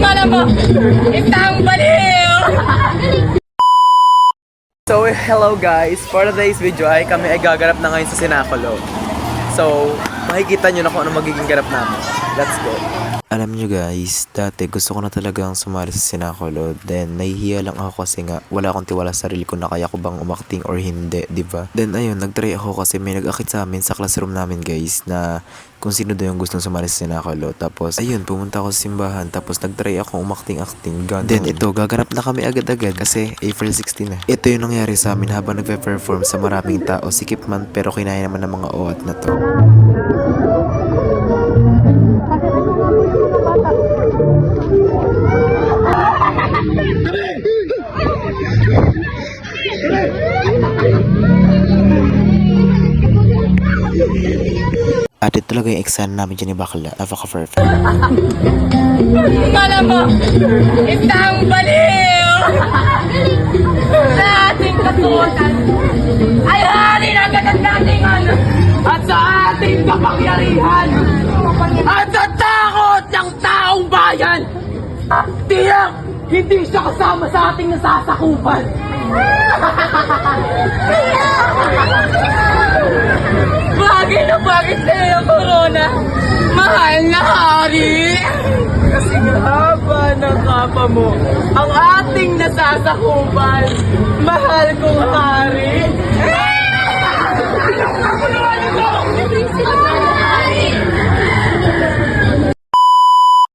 Kala mo, itang baliw! So, hello guys! For today's video ay kami ay gaganap na ngayon sa Sinakulo. So, makikita nyo na kung ano magiging ganap namin. Let's go! Alam nyo guys, dati gusto ko na talagang sumali sa Sinakulo. Then, nahihiya lang ako kasi nga wala akong tiwala sa sarili ko na kaya ko bang umakting or hindi, di ba? Then, ayun, nagtry ako kasi may nag-akit sa amin sa classroom namin guys na kung sino daw yung gustong sumali sa Sinakulo. Tapos, ayun, pumunta ako sa simbahan. Tapos, nagtry ako umakting-acting. Ganun. Then, ito, gaganap na kami agad-agad kasi April 16 na. Ito yung nangyari sa amin habang nagpe-perform sa maraming tao. Sikip man, pero kinaya naman ng mga oat na to. Talaga yung exam namin dyan ni Bakla. Napaka-perfect. Kala mo, itang baliw! Sa ating katuotan ay hari ng katandatingan at sa ating kapangyarihan at sa takot ng taong bayan. Tiyak, hindi siya kasama sa ating nasasakupan. na bagay sa iyo, Corona. Mahal na hari. Kasi haba ng kapa mo, ang ating nasasakupan. Mahal kong hari.